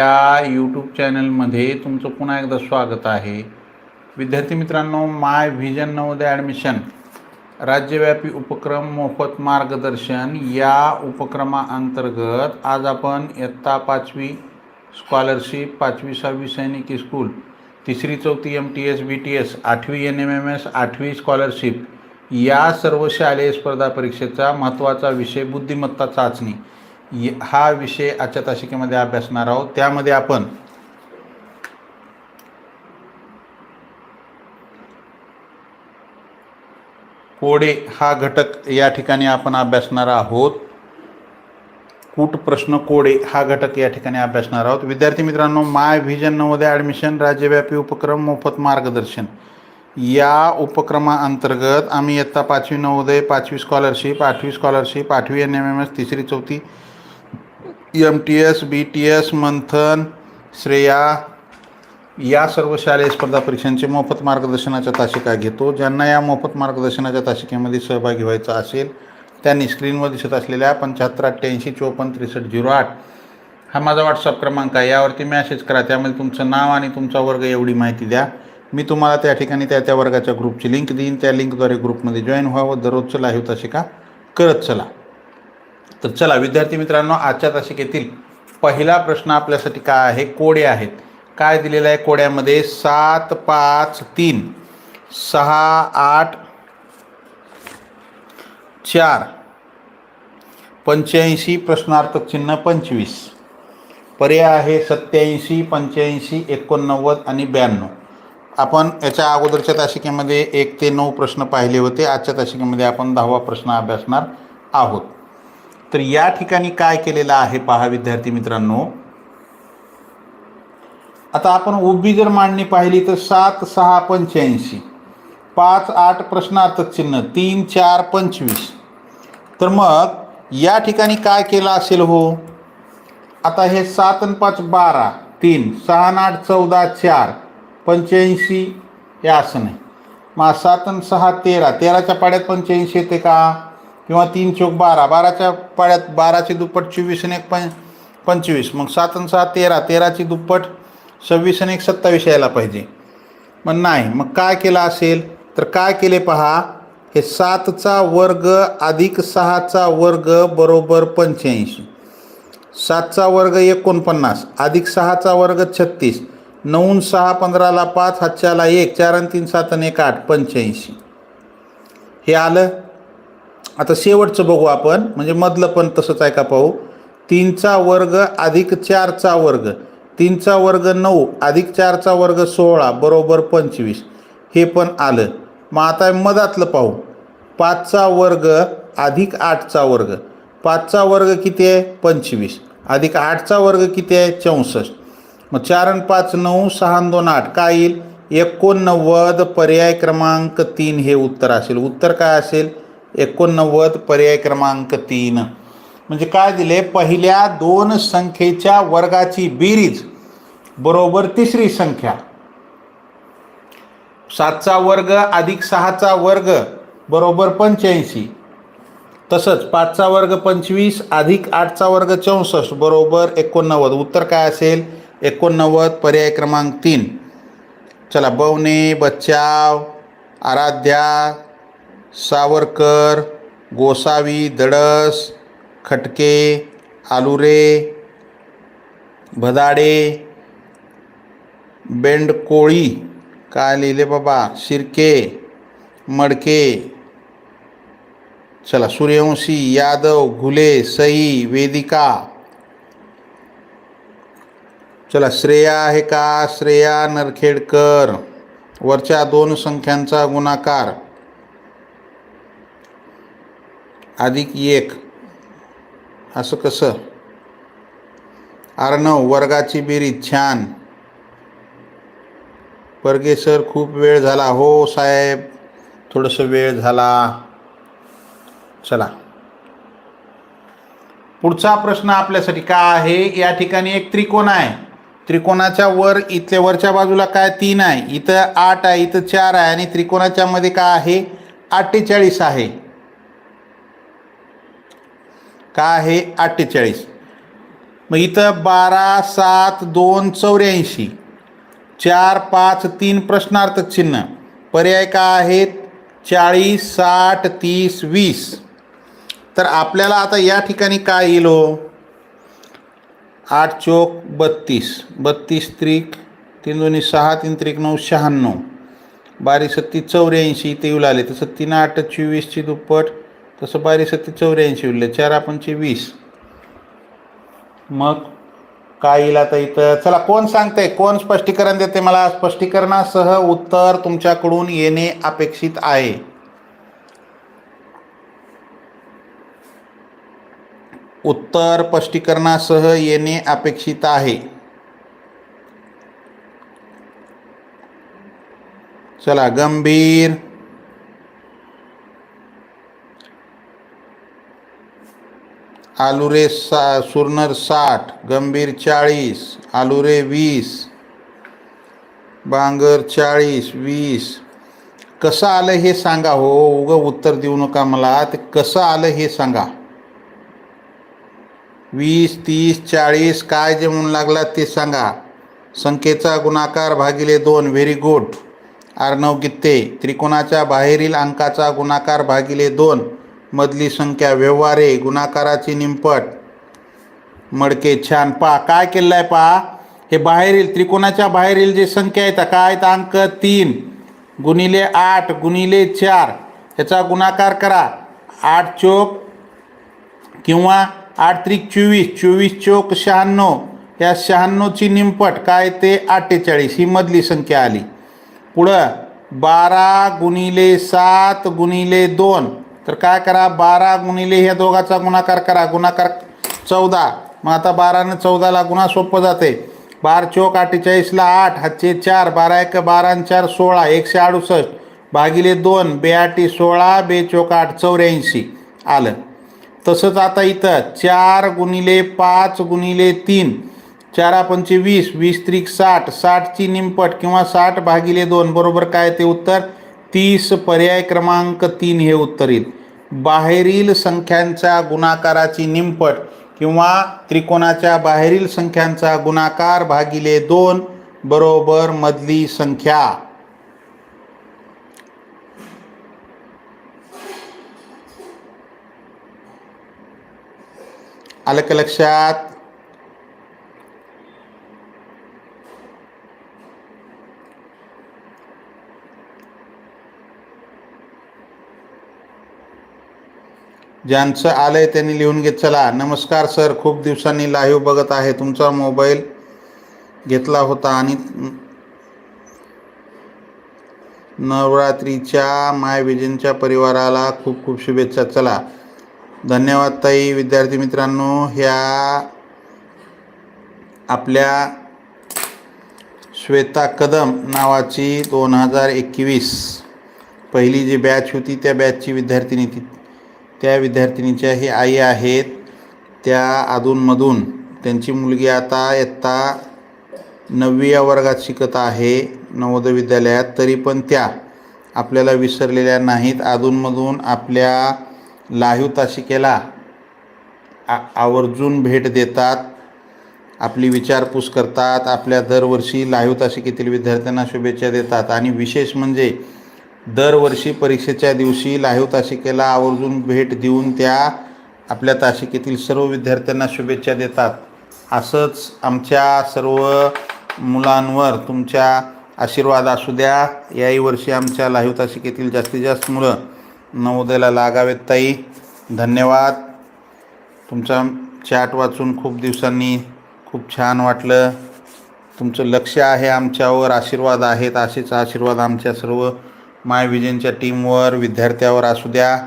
या यूट्यूब चॅनलमध्ये तुमचं पुन्हा एकदा स्वागत आहे. विद्यार्थी मित्रांनो माय व्हिजन नवोदय ॲडमिशन राज्यव्यापी उपक्रम मोफत मार्गदर्शन या उपक्रमाअंतर्गत आज आपण इयत्ता पाचवी स्कॉलरशिप पाचवी सहावी सैनिक स्कूल तिसरी चौथी M T S B T S आठवी एन एम एम एस आठवी स्कॉलरशिप या सर्व शालेय स्पर्धा परीक्षेचा महत्त्वाचा विषय बुद्धिमत्ता चाचणी. हा विषय आजच्या तासिकेमध्ये अभ्यासणार आहोत. त्यामध्ये आपण कोडे हा घटक या ठिकाणी आपण अभ्यासणार आहोत. कूट प्रश्न कोडे हा घटक या ठिकाणी अभ्यासणार आहोत. विद्यार्थी मित्रांनो माय व्हिजन नवोदय ॲडमिशन राज्यव्यापी उपक्रम मोफत मार्गदर्शन. या उपक्रमाअंतर्गत आम्ही इयत्ता पाचवी नवोदय पाचवी स्कॉलरशिप आठवी स्कॉलरशिप आठवी एन एम एम एस तिसरी चौथी M T S B T S Manthan Shreya या सर्व शालेय स्पर्धा परीक्षांचे मोफत मार्गदर्शनाच्या तासिका घेतो. ज्यांना या मोफत मार्गदर्शनाच्या तासिकेमध्ये सहभागी व्हायचं असेल त्यांनी स्क्रीनवर दिसत असलेल्या पंच्याहत्तर अठ्ठ्याऐंशी चोपन्न त्रेसष्ट झिरो आठ हा माझा व्हॉट्सअप क्रमांक आहे. यावरती मॅसेज करा. त्यामध्ये तुमचं नाव आणि तुमचा वर्ग एवढी माहिती द्या. मी तुम्हाला त्या ठिकाणी त्या त्या वर्गाच्या ग्रुपची लिंक देईन. त्या लिंकद्वारे ग्रुपमध्ये जॉईन व्हावं. दररोजचं लाईव्ह तासिका करत चला. तर चला विद्यार्थी मित्रांनो आजच्या तासिकेतील पहिला प्रश्न आपल्यासाठी काय आहे? कोडे आहेत. काय दिलेलं आहे कोड्यामध्ये? सात पाच तीन. सहा आठ चार. पंच्याऐंशी प्रश्नार्थक चिन्ह पंचवीस. पर्याय आहे सत्याऐंशी पंच्याऐंशी एकोणनव्वद आणि ब्याण्णव. आपण याच्या अगोदरच्या तासिकेमध्ये एक ते नऊ प्रश्न पाहिले होते. आजच्या तासिकेमध्ये आपण दहावा प्रश्न अभ्यासणार आहोत. तर या ठिकाणी काय केलेलं आहे पहा विद्यार्थी मित्रांनो? आता आपण उभी जर मांडणी पाहिली तर सात सहा पंच्याऐंशी. पाच आठ प्रश्नार्थक चिन्ह तीन चार पंचवीस. तर मग या ठिकाणी काय केलं असेल हो? आता हे सात आणि पाच बारा तीन सहा आणि आठ चौदा चार पंच्याऐंशी हे असं नाही. मग सात आणि सहा तेरा. तेराच्या पाड्यात पंच्याऐंशी येते का? किंवा तीन चौक बारा. बाराच्या पाड्यात बाराची दुप्पट चोवीस आणि एक पं पंचवीस. मग सात आणि सहा तेरा. तेराची दुप्पट सव्वीस आणि एक सत्तावीस यायला पाहिजे. मग नाही. मग काय केलं असेल? तर काय केले पहा? हे सातचा वर्ग अधिक सहाचा वर्ग बरोबर पंच्याऐंशी. सातचा वर्ग एकोणपन्नास. अधिक सहाचा वर्ग छत्तीस. नऊन सहा पंधराला पाच हातच्याला एक. चार आणि तीन सात आणि एक आठ. पंच्याऐंशी. हे आलं? आता शेवटचं बघू आपण. म्हणजे मधलं पण तसंच आहे का पाहू? तीनचा वर्ग अधिक चारचा वर्ग. तीनचा वर्ग नऊ अधिक चारचा वर्ग सोळा बरोबर पंचवीस. हे पण आलं. मग आता मधातलं पाहू. पाचचा वर्ग अधिक आठचा वर्ग. पाचचा वर्ग किती आहे? पंचवीस. अधिक आठचा वर्ग किती आहे? चौसष्ट. मग चार आणि पाच नऊ सहा दोन आठ. काय येईल? एकोणनव्वद पर्याय क्रमांक तीन हे उत्तर असेल. उत्तर काय असेल? एकोणनव्वद पर्याय क्रमांक तीन. म्हणजे काय दिले? पहिल्या दोन संख्येच्या वर्गाची बेरीज बरोबर तिसरी संख्या. सातचा वर्ग अधिक सहाचा वर्ग बरोबर पंच्याऐंशी. तसंच पाचचा वर्ग पंचवीस अधिक आठचा वर्ग चौसष्ट बरोबर एकोणनव्वद. उत्तर काय असेल? एकोणनव्वद पर्याय क्रमांक तीन. चला बवणे बच्चाव आराध्या सावरकर गोसावी दडस खटके आलुरे भदाडे बेंडकोळी काय लिहिले बाबा? शिर्के मडके चला सूर्यवंशी यादव घुले सई वेदिका. चला श्रेया आहे का? श्रेया नरखेडकर. वरच्या दोन संख्यांचा गुणाकार. अधिक एक. असं कसं? अर्णव वर्गाची बेरीज छान. परगे सर खूप वेळ झाला. हो साहेब. थोडंसं वेळ झाला. चला. पुढचा प्रश्न आपल्यासाठी काय आहे? या ठिकाणी एक त्रिकोण आहे. त्रिकोणाच्या वर इथल्या वरच्या बाजूला काय? तीन आहे. इथं आठ आहे इथं चार आहे. आणि त्रिकोणाच्या मध्ये काय आहे? अठ्ठेचाळीस आहे. का आहे? अठ्ठेचाळीस. मग इथं बारा सात दोन चौऱ्याऐंशी. चार पाच तीन प्रश्नार्थ चिन्ह. पर्याय का आहेत? चाळीस साठ तीस वीस. तर आपल्याला आता या ठिकाणी काय येईल हो? आठ चोक बत्तीस. बत्तीस त्रिक तीन दोन्ही सहा तीन त्रिक नऊ शहाण्णव. बारी सत्ती चौऱ्याऐंशी ते येऊ लागले. तसं तीन आठ चोवीसची दुप्पट तसं बारी सत्ती चौऱ्याऐंशी उरले चार आपणचे वीस. मग काय येईल आता इथं? चला कोण सांगतंय? कोण स्पष्टीकरण देते मला? स्पष्टीकरणासह उत्तर तुमच्याकडून येणे अपेक्षित आहे. उत्तर स्पष्टीकरणासह येणे अपेक्षित आहे. चला गंभीर आलुरे सा सुरनर साठ गंभीर चाळीस आलुरे वीस बांगर चाळीस वीस. कसं आलं हे सांगा हो उगं उत्तर देऊ नका मला ते कसं आलं हे सांगा. वीस तीस चाळीस काय जे म्हणून लागला ते सांगा. संख्येचा गुणाकार भागिले दोन व्हेरी गुड. आर्नव गित्ते त्रिकोणाच्या बाहेरील अंकाचा गुणाकार भागिले दोन. मधली संख्या व्यवहारे गुणाकाराची निंपट. मडके छान पा काय केलं आहे पा हे बाहेरील त्रिकोणाच्या बाहेरील जे संख्या आहेत काय आहेत? अंक तीन गुणिले आठ गुणिले चार. ह्याचा गुणाकार करा. आठ चोक किंवा आठ त्रिक चोवीस चोवीस चोक शहाण्णव. या शहाण्णवची निंपट काय ते अठ्ठेचाळीस ही मधली संख्या आली. पुढं बारा गुणिले सात गुणिले दोन. तर काय करा बारा गुणिले ह्या दोघाचा गुणाकार करा. गुणाकार चौदा. मग आता बारानं चौदाला गुणा सोपं जाते. बार चोक अठ्ठेचाळीसला आठ हातचे चार बारा एक बारा चार सोळा एकशे अडुसष्ट. भागिले दोन बेआटी सोळा बे चोक आठ चौऱ्याऐंशी. आलं. तसंच आता इथं चार गुणिले पाच गुणिले तीन. चारा पंचे वीस वीस त्रिक साठ. साठची निंपट किंवा साठ भागिले दोन. बरोबर काय ते उत्तर? तीस पर्याय क्रमांक तीन हे उत्तर येईल बाहेरील संख्यांच्या गुणाकाराची निंपट किंवा त्रिकोणाच्या बाहेरील संख्यांचा गुणाकार भागिले दोन बरोबर मधली संख्या. आलं का लक्षात? ज्यांचं आलंय त्यांनी लिहून घेत चला. नमस्कार सर खूप दिवसांनी लाईव्ह बघत आहे. तुमचा मोबाईल घेतला होता आणि नवरात्रीच्या मायविजनच्या परिवाराला खूप खूप शुभेच्छा. चला. धन्यवाद ताई विद्यार्थी मित्रांनो. ह्या आपल्या श्वेता कदम नावाची दोन हजार एकवीस पहिली जी बॅच होती त्या बॅचची विद्यार्थिनी ती त्या विद्यार्थिनीच्या ही आई आहेत त्या अधूनमधून त्यांची मुलगी आता इयत्ता नववी या वर्गात शिकत आहे नवोदय विद्यालयात तरी पण त्या आपल्याला विसरलेल्या नाहीत. अधूनमधून आपल्या लाहीव तासिकेला आ आवर्जून भेट देतात आपली विचारपूस करतात आपल्या दरवर्षी लाहीव तासिकेतील विद्यार्थ्यांना शुभेच्छा देतात. आणि विशेष म्हणजे दरवर्षी परीक्षेच्या दिवशी लाईव्ह तासिकेला आवर्जून भेट देऊन त्या आपल्या तासिकेतील सर्व विद्यार्थ्यांना शुभेच्छा देतात. असंच आमच्या सर्व मुलांवर तुमच्या आशीर्वाद असू द्या. याही वर्षी आमच्या लाईव्ह तासिकेतील जास्तीत जास्त मुलं नवोदयाला लागावेत ताई. धन्यवाद. तुमचा चॅट वाचून खूप दिवसांनी खूप छान वाटलं. तुमचं लक्ष आहे आमच्यावर आशीर्वाद आहेत असेच आशीर्वाद आमच्या सर्व माय विजनच्या टीमवर विद्यार्थ्यावर असू द्या.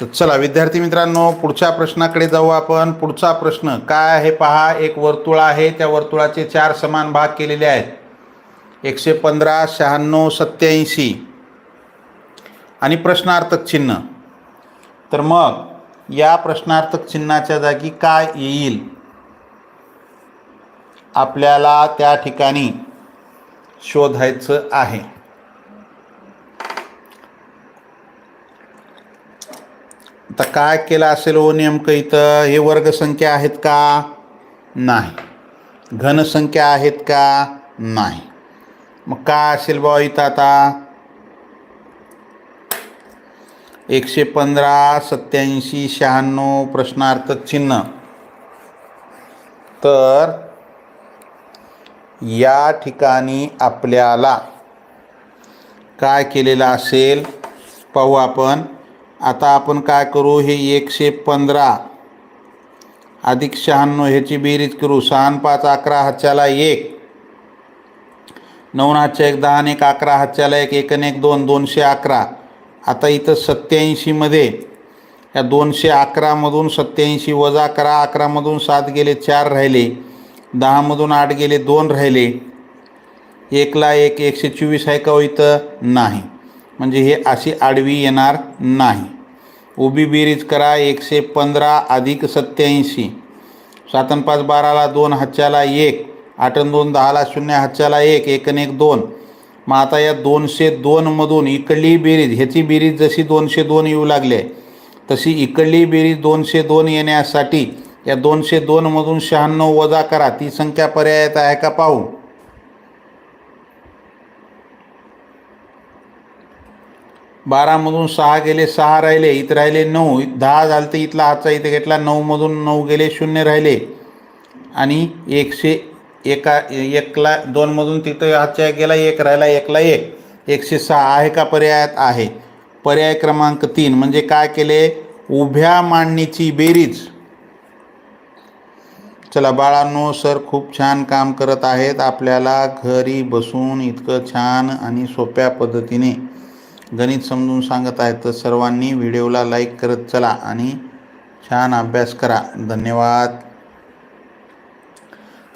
तर चला विद्यार्थी मित्रांनो पुढच्या प्रश्नाकडे जाऊ आपण. पुढचा प्रश्न काय आहे पहा. एक वर्तुळ आहे. त्या वर्तुळाचे चार समान भाग केलेले आहेत. एकशे पंधरा शहाण्णव सत्याऐंशी आणि प्रश्नार्थक चिन्ह. तर मग या प्रश्नार्थक चिन्हाच्या जागी काय येईल? आपल्याला त्या ठिकाणी शोधायचं आहे. आता काय केलं असेल ओ नेमकं इथं? हे वर्गसंख्या आहेत का? नाही. घनसंख्या आहेत का? नाही. मग काय असेल बुवा इथं आता? एकशे पंधरा सत्याऐंशी शहाण्णव प्रश्नार्थक चिन्ह. तर या ठिकाणी आपल्याला काय केलेलं असेल पाहू आपण. आता आपण काय करू हे एकशे पंधरा अधिक शहाण्णव ह्याची बेरीज करू. सहा पाच अकरा हातच्याला एक. नऊ आणि हातच्या एक दहा एक अकरा हातच्याला एक. एक एक दोन दोनशे अकरा. आता इथं सत्याऐंशीमध्ये या दोनशे अकरामधून सत्याऐंशी वजा करा. अकरामधून सात गेले चार राहिले. दहामधून आठ गेले दोन राहिले. एकला एक एकशे चोवीस आहे का हो इथं? नाही. म्हणजे हे अशी आडवी येणार नाही. उभी बेरीज करा एकशे पंधरा अधिक सत्याऐंशी सातन पाच बाराला दोन हातच्याला एक. आठन दोन दहाला शून्य हातच्याला एक एकन एक दोन. मग आता या दोनशे दोनमधून इकडली बेरीज ह्याची बेरीज जशी दोनशे दोन येऊ लागली आहे तशी इकडली बेरीज दोनशे दोन येण्यासाठी या दोनशे दोनमधून शहाण्णव वजा करा. ती संख्या पर्यायात आहे का पाहू? बारामधून सहा गेले सहा राहिले इथं राहिले नऊ. दहा झालं तर इथला आजचा इथे घेतला नऊमधून नऊ गेले शून्य राहिले. आणि एकशे एका एकला दोनमधून तिथं आजच्या एक गेला एक राहिला एकला एक. एकशे सहा आहे का पर्यायात? आहे. पर्याय क्रमांक तीन. म्हणजे काय केले? उभ्या मांडणीची बेरीज. चला बाळांनो सर खूप छान काम करत आहेत. आपल्याला घरी बसून इतकं छान आणि सोप्या पद्धतीने गणित समजून सांगत आहेत. तर सर्वांनी व्हिडिओला लाईक करत चला आणि छान अभ्यास करा. धन्यवाद.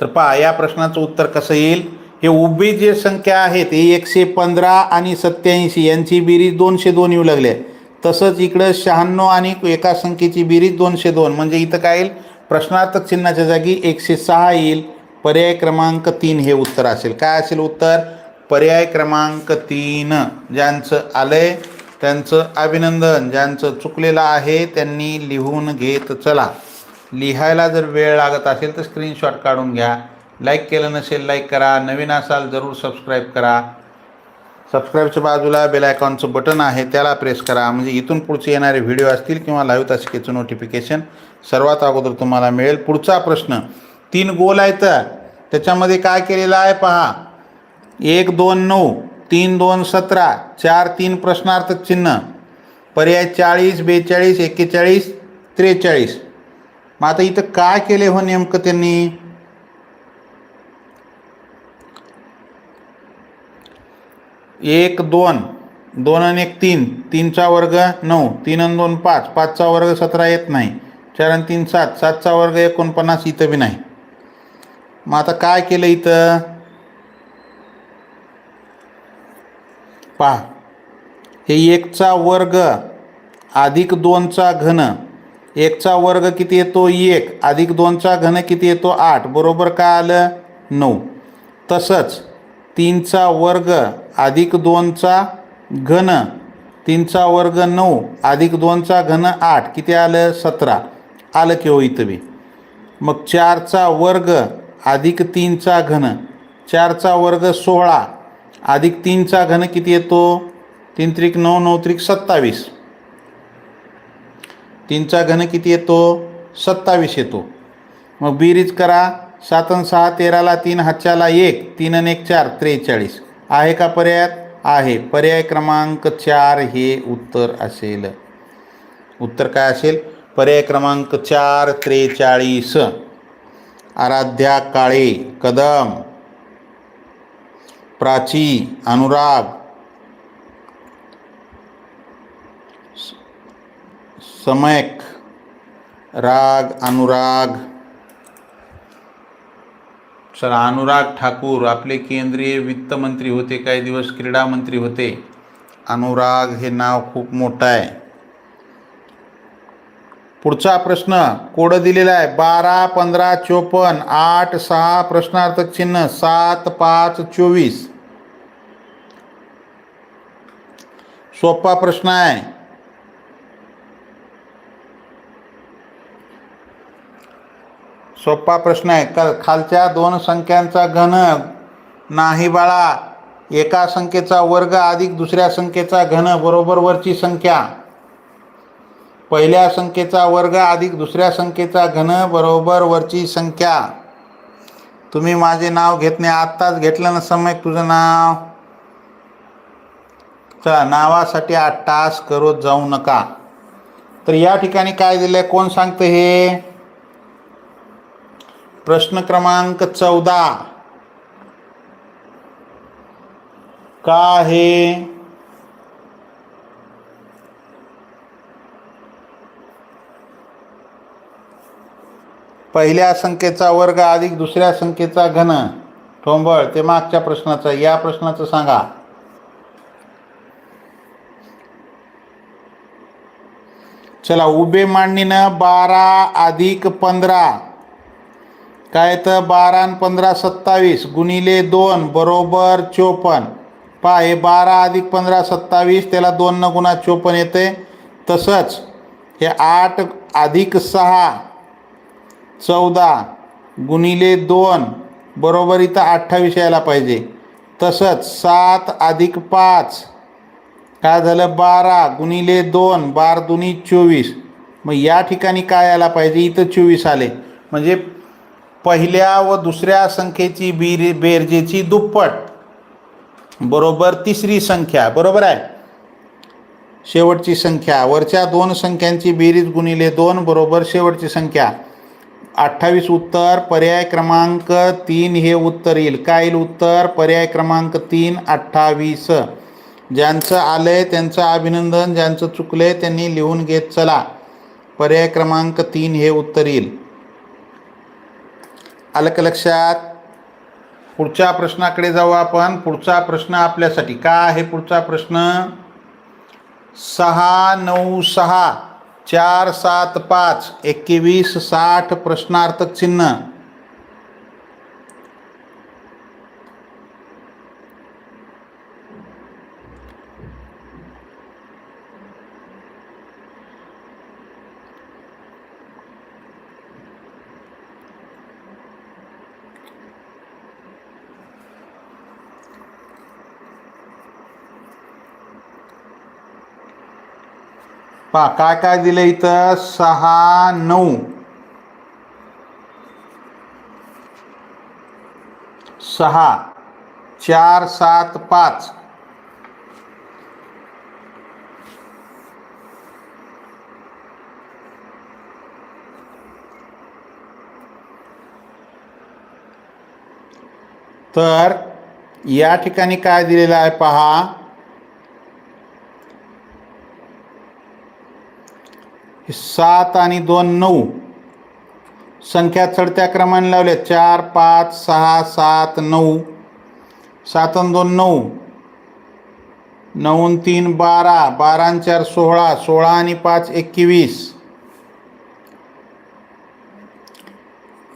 तर पहा या प्रश्नाचं उत्तर कसं येईल? हे उभी जे संख्या आहेत हे एकशे पंधरा आणि सत्याऐंशी यांची बेरीज दोनशे दोन येऊ लागले तसंच इकडं शहाण्णव आणि एका संख्येची बेरीज दोनशे दोन. म्हणजे इथं काय येईल? प्रश्नार्थक चिन्हाच्या जागी एकशे सहा येईल. पर्याय क्रमांक तीन हे उत्तर असेल. काय असेल उत्तर? पर्याय क्रमांक तीन. ज्यांचं आलंय त्यांचं अभिनंदन. ज्यांचं चुकलेलं आहे त्यांनी लिहून घेत चला. लिहायला जर वेळ लागत असेल तर स्क्रीनशॉट काढून घ्या. लाईक केलं नसेल लाईक करा. नवीन असाल जरूर सबस्क्राईब करा. सबस्क्राईबच्या बाजूला बेल आयकॉनचं बटन आहे त्याला प्रेस करा. म्हणजे इथून पुढचे येणारे व्हिडिओ असतील किंवा लाईव्ह तासिकेचं नोटिफिकेशन सर्वात अगोदर तुम्हाला मिळेल. पुढचा प्रश्न तीन गोल आहेत. त्याच्यामध्ये काय केलेलं आहे पहा. एक दोन नऊ तीन दोन सतरा चार तीन प्रश्नार्थ चिन्ह. पर्याय चाळीस बेचाळीस एक्केचाळीस त्रेचाळीस. मग आता इथं काय केले हो नेमकं त्यांनी? एक दोन. दोन आणि एक तीन. तीनचा वर्ग नऊ. तीन आणि दोन पाच. पाचचा वर्ग सतरा येत नाही. चार आणि तीन सात. सातचा वर्ग एकोणपन्नास इथं बी नाही. मग आता काय केलं इथं? पहा. हे एकचा वर्ग अधिक दोनचा घन. एकचा वर्ग किती येतो? एक. अधिक दोनचा घन किती येतो? आठ. बरोबर काय आलं? नऊ. तसंच तीनचा वर्ग अधिक दोनचा घन तीनचा वर्ग नऊ अधिक दोनचा घन आठ. किती आलं? सतरा. आलं की हो इथं बी. मग चारचा वर्ग अधिक तीनचा घन. चारचा वर्ग सोळा अधिक तीनचा घन किती येतो? तीन त्रिक नऊ नऊ त्रिक सत्तावीस. तीनचा घन किती येतो? सत्तावीस येतो. मग बेरीज करा. सात आणि सहा तेराला तीन हातच्याला एक तीन आणि एक चार त्रेचाळीस. आहे का पर्यायात आहे. पर्याय क्रमांक चार हे उत्तर असेल. उत्तर काय असेल? पर्याय क्रमांक चार त्रेचाळीस. आराध्या काळे कदम. प्राची अनुराग. समयक. राग अनुराग. सर अनुराग ठाकूर आपले केंद्रीय वित्तमंत्री होते काही दिवस क्रीडा मंत्री होते. अनुराग हे नाव खूप मोठं आहे. पुढचा प्रश्न कोड दिलेला आहे बारा पंधरा चोपन्न आठ सहा प्रश्नार्थक चिन्ह सात पाच चोवीस. सोपा प्रश्न आहे. सोपा प्रश्न आहे. का खालच्या दोन संख्यांचा घन नाही बाळा. एका संख्येचा वर्ग अधिक दुसऱ्या संख्येचा घन बरोबर वरची संख्या. पहिल्या संख्येचा वर्ग अधिक दुसऱ्या संख्येचा घन बरोबर वरची संख्या. तुम्ही माझे नाव घेतणे आत्ताच घेतलं ना समय? तुझं नाव? चला नावासाठी आठ टास्क करत जाऊ नका. तर या ठिकाणी काय दिलंय? कोण सांगतं हे? प्रश्न क्रमांक चौदा. का आहे पहिल्या संख्येचा वर्ग अधिक दुसऱ्या संख्येचा घन. ठोंबळ ते मागच्या प्रश्नाचं या प्रश्नाचं सांगा. चला उभे मांडणीनं बारा अधिक पंधरा. काय तर बारा आणि पंधरा सत्तावीस गुणिले दोन बरोबर चोपन्न. पहा हे बारा अधिक पंधरा सत्तावीस त्याला दोन न गुणा चोपन्न येते तसंच हे आठ अधिक सहा चौदा गुणिले दोन बरोबर इथं अठ्ठावीस यायला पाहिजे. तसंच सात अधिक पाच काय झालं? बारा गुणिले दोन बार दुनी चोवीस. मग या ठिकाणी काय यायला पाहिजे? इथं चोवीस आले. म्हणजे पहिल्या व दुसऱ्या संख्येची बीर बेरजेची दुप्पट. बरोबर तिसरी संख्या बरोबर आहे? शेवटची संख्या वरच्या दोन संख्यांची बेरीज गुणिले दोन बरोबर शेवटची संख्या. अठ्ठावीस उत्तर पर्याय क्रमांक तीन हे उत्तर येईल. काय येईल उत्तर? पर्याय क्रमांक तीन अठ्ठावीस. ज्यांचं आलं आहे त्यांचं अभिनंदन ज्यांचं चुकलं आहे त्यांनी लिहून घेत चला. पर्याय क्रमांक तीन हे उत्तर येईल. आलं का लक्षात. पुढच्या प्रश्नाकडे जाऊ आपण. पुढचा प्रश्न आपल्यासाठी. का आहे पुढचा प्रश्न? सहा नऊ सहा चार सात पाच. एकवीस साठ प्रश्नार्थक चिन्ह. पहा काय काय दिलं इथं? सहा नऊ. सहा. चार सात पाच. तर या ठिकाणी काय दिलेलं आहे पहा? सात आणि दोन नऊ. संख्या चढत्या क्रमाने लावल्या. चार पाच सहा सात नऊ. सात आणि दोन नऊ. नऊ तीन बारा. बारा आणि चार सोळा. सोळा आणि पाच एकवीस.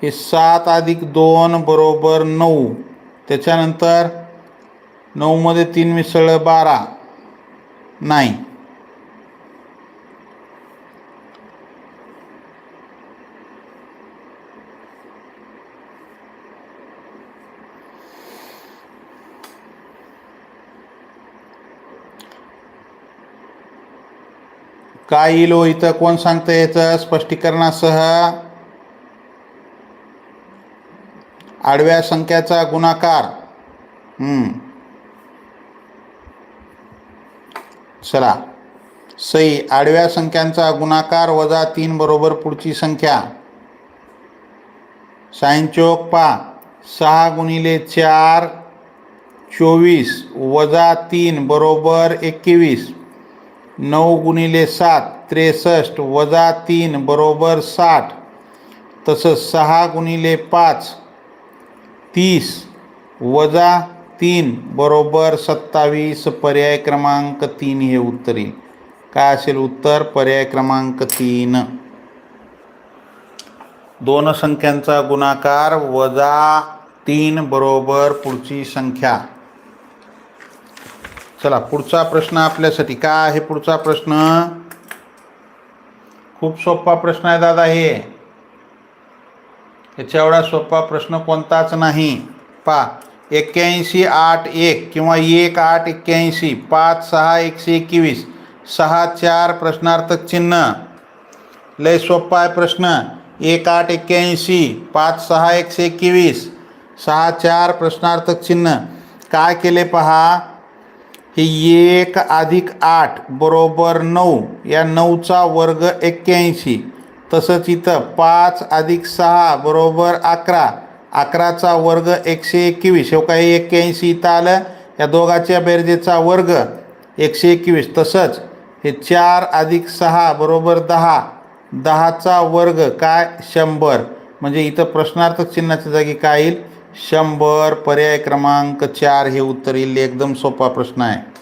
हे सात अधिक दोन बरोबर नऊ. त्याच्यानंतर नऊमध्ये तीन मिसळ बारा. नाही. काय येईल इथं कोण सांगतं याचं स्पष्टीकरणासह आडव्या संख्याचा गुणाकार. चला. सई आडव्या संख्यांचा गुणाकार वजा तीन बरोबर पुढची संख्या. सायंचोक पा सहा गुणिले चार चोवीस. वजा तीन बरोबर एकवीस. नऊ गुणिले सात त्रेसष्ट वजा तीन बरोबर साठ. तसंच सहा गुणिले पाच तीस वजा तीन बरोबर सत्तावीस. पर्याय क्रमांक तीन हे उत्तर येईल काय असेल उत्तर? पर्याय क्रमांक तीन. दोन संख्यांचा गुणाकार वजा तीन बरोबर पुढची संख्या. चला पुढचा प्रश्न आपल्यासाठी. काय आहे पुढचा प्रश्न? खूप सोपा प्रश्न आहे दादा हे. याच्या एवढा सोपा प्रश्न कोणताच नाही. पा एक्क्याऐंशी आठ एक किंवा एक आठ एक्क्याऐंशी पाच सहा एकशे एकवीस सहा चार प्रश्नार्थक चिन्ह. लय सोपा आहे प्रश्न. एक आठ एक्क्याऐंशी पाच सहा एकशे एकवीस सहा चार प्रश्नार्थक चिन्ह. काय केले पहा? हे एक अधिक आठ बरोबर नऊ या नऊचा वर्ग एक्क्याऐंशी. तसंच इथं पाच अधिक सहा बरोबर अकरा अकराचा वर्ग एकशे एकवीस. हे काही एक्क्याऐंशी इथं आलं. या दोघाच्या बेरजेचा वर्ग एकशे एकवीस. तसंच हे चार अधिक सहा बरोबर दहा दहाचा वर्ग काय? शंभर. म्हणजे इथं प्रश्नार्थक चिन्हाच्या जागी काय येईल? शंभर पर्याय क्रमांक चार हे उत्तर येईल. एकदम सोपा प्रश्न आहे.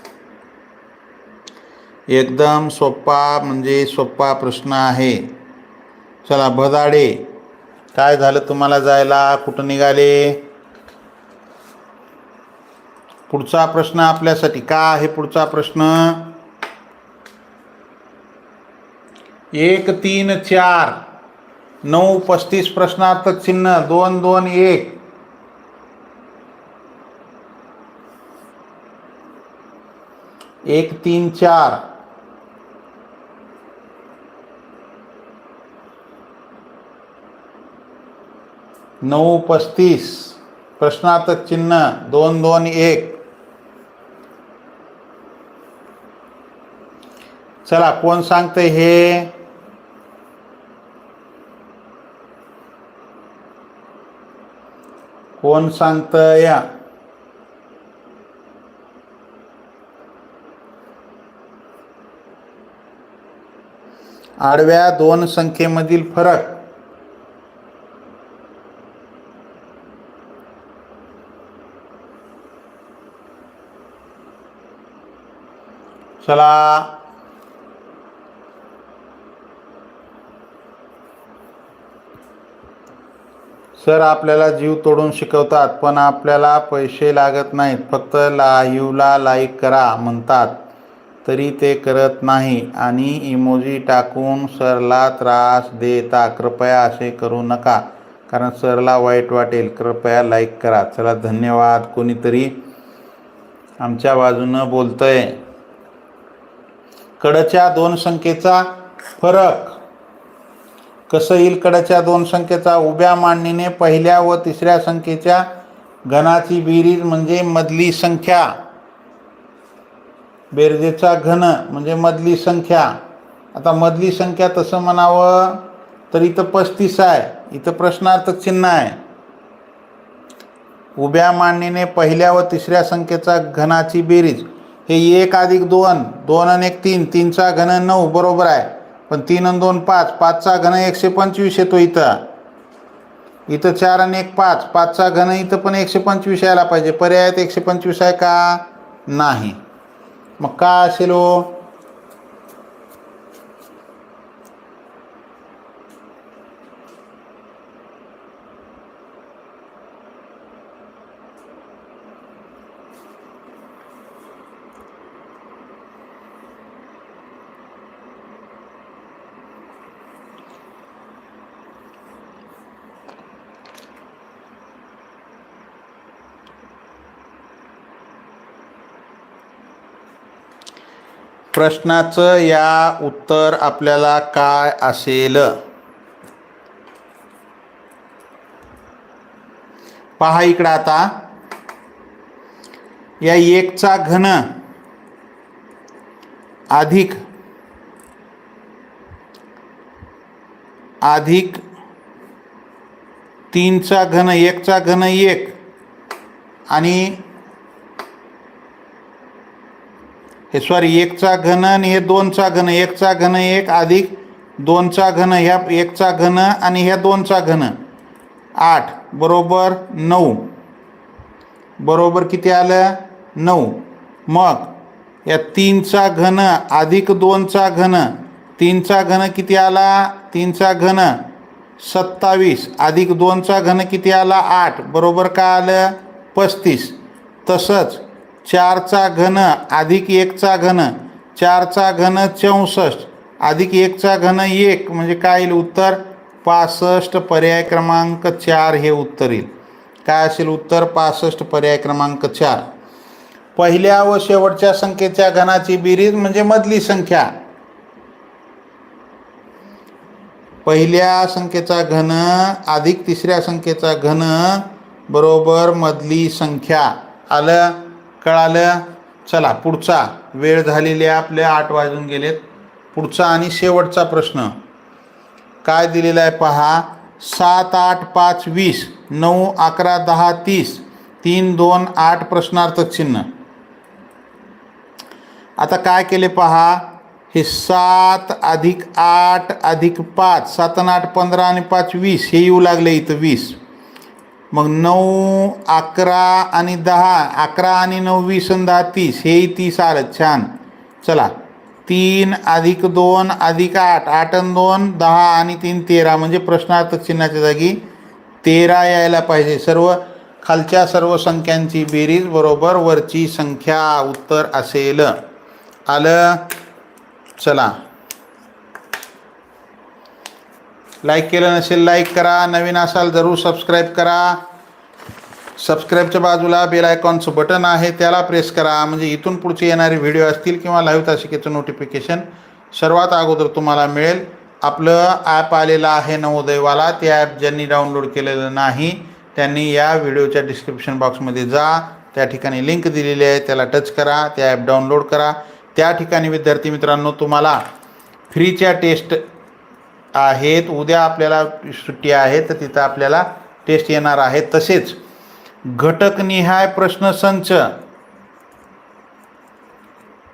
एकदम सोपा म्हणजे सोपा प्रश्न आहे. चला भदाडे काय झालं तुम्हाला जायला? कुठं निघाले? पुढचा प्रश्न आपल्यासाठी का आहे पुढचा प्रश्न? एक तीन चार. नऊ पस्तीस प्रश्नार्थक चिन्ह. दोन दोन एक. एक तीन चार. नऊ पस्तीस. प्रश्नार्थक चिन्ह दोन दोन एक. चला कोण सांगतंय हे? कोण सांगतं या आडव्या दोन संख्येमधील फरक. चला. सर आपल्याला जीव तोडून शिकवतात पण आपल्याला पैसे लागत नाहीत. फक्त लाईव्हला लाईक करा म्हणतात. तरी ते करत नाही आणि इमोजी टाकून सरला त्रास देता. कृपया असे करू नका. कारण सरला वाईट वाटेल. कृपया लाईक करा. चला धन्यवाद. कोणीतरी आमच्या बाजूनं बोलतंय. कडच्या दोन संख्येचा फरक. कसं येईल कडच्या दोन संख्येचा? उभ्या मांडणीने पहिल्या व तिसऱ्या संख्येच्या घनाची बेरीज म्हणजे मधली संख्या. बेरजेचा घन म्हणजे मधली संख्या. आता मधली संख्या तसं म्हणावं तर इथं पस्तीस आहे. इथं प्रश्नार्थक चिन्ह आहे. उभ्या मांडणीने पहिल्या व तिसऱ्या संख्येचा घनाची बेरीज. हे एक अधिक दोन दोन आणि एक तीन तीनचा घन नऊ बरोबर आहे. पण तीन आणि दोन पाच पाचचा घन एकशे पंचवीस येतो इथं. इथं चार आणि एक पाच पाचचा घन इथं पण एकशे पंचवीस यायला पाहिजे. पर्यायात एकशे पंचवीस आहे का? नाही. मग प्रश्नाचं या उत्तर आपल्याला काय असेल? पहा इकडं आता. या एकचा घन अधिक अधिक तीनचा घन एकचा घन एक आणि हे सॉरी एकचा घन आणि हे दोनचा घन एकचा घन एक अधिक दोनचा घन ह्या एकचा घन आणि ह्या दोनचा घन. आठ बरोबर नऊ. बरोबर किती आलं? नऊ. मग या तीनचा घन अधिक दोनचा घन तीनचा घन किती आला? तीनचा घन सत्तावीस. अधिक दोनचा घन किती आला? आठ. बरोबर का आलं? पस्तीस. तसंच चारचा घन अधिक एकचा घन चारचा घन चौसष्ट अधिक एकचा घन एक म्हणजे काय येईल उत्तर? पासष्ट पर्याय क्रमांक चार हे उत्तर येईल. काय असेल उत्तर? पासष्ट पर्याय क्रमांक चार. पहिल्या व शेवटच्या संख्येच्या घनाची बेरीज म्हणजे मधली संख्या. पहिल्या संख्येचा घन अधिक तिसऱ्या संख्येचा घन बरोबर मधली संख्या. आलं? कळालं? चला पुढचा. वेळ झालेली आहे आपले आठ वाजून गेलेत. पुढचा आणि शेवटचा प्रश्न. काय दिलेला आहे पहा. सात आठ पाच वीस. नऊ अकरा दहा तीस. तीन दोन आठ प्रश्नार्थक चिन्ह. आता काय केले पहा? हे सात अधिक आठ अधिक पाच. सात आणि आठ पंधरा आणि पाच वीस. हे येऊ लागले इथं वीस. मग नऊ अकरा आणि दहा अकरा आणि नऊ वीस आणि दहा तीस हेही तीस आलं. छान. चला. तीन अधिक दोन अधिक आठ आठ आणि दोन दहा आणि तीन तेरा. म्हणजे प्रश्नार्थक चिन्हाच्या जागी तेरा यायला पाहिजे. सर्व खालच्या सर्व संख्यांची बेरीज बरोबर वरची संख्या उत्तर असेल. आलं? चला. लाईक केलं नसेल लाईक करा. नवीन असाल जरूर सबस्क्राईब करा. सबस्क्राईबच्या बाजूला बेल आयकॉनचं बटन आहे त्याला प्रेस करा. म्हणजे इथून पुढचे येणारे व्हिडिओ असतील किंवा लाईव्ह तासिकेचं नोटिफिकेशन सर्वात अगोदर तुम्हाला मिळेल. आपलं ॲप आलेलं आहे नवोदयवाला. ते ॲप ज्यांनी डाउनलोड केलेलं नाही त्यांनी या व्हिडिओच्या डिस्क्रिप्शन बॉक्समध्ये जा. त्या ठिकाणी लिंक दिलेली आहे त्याला टच करा. ते ॲप डाउनलोड करा. त्या ठिकाणी विद्यार्थी मित्रांनो तुम्हाला फ्रीच्या टेस्ट आहेत उद्या आपल्याला सुट्टी आहे तर तिथं आपल्याला टेस्ट येणार आहे. तसेच घटकनिहाय प्रश्नसंच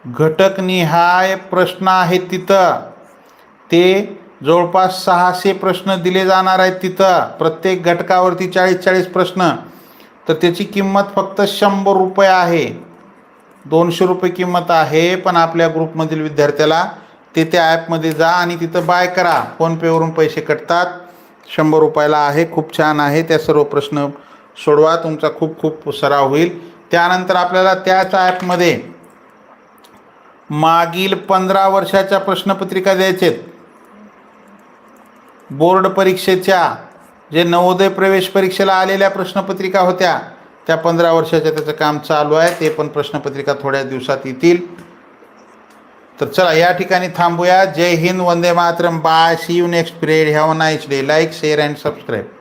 घटकनिहाय प्रश्न आहेत तिथं. ते जवळपास सहाशे प्रश्न दिले जाणार आहेत तिथं. प्रत्येक घटकावरती चाळीस चाळीस प्रश्न. तर त्याची किंमत फक्त शंभर रुपये आहे. दोनशे रुपये किंमत आहे पण आपल्या ग्रुपमधील विद्यार्थ्याला ते त्या ॲपमध्ये जा आणि तिथं बाय करा. फोनपेवरून पैसे कटतात. शंभर रुपयाला आहे. खूप छान आहे. त्या सर्व प्रश्न सोडवा. तुमचा खूप खूप सराव होईल. त्यानंतर आपल्याला त्याच ॲपमध्ये मागील पंधरा वर्षाच्या प्रश्नपत्रिका द्यायचेत. बोर्ड परीक्षेच्या जे नवोदय प्रवेश परीक्षेला आलेल्या प्रश्नपत्रिका होत्या त्या पंधरा वर्षाच्या त्याचं काम चालू आहे. ते पण प्रश्नपत्रिका थोड्या दिवसात येतील. तर चला या ठिकाणी थांबूया. जय हिंद वंदे Mataram. Bye see you next period have a nice day like share and subscribe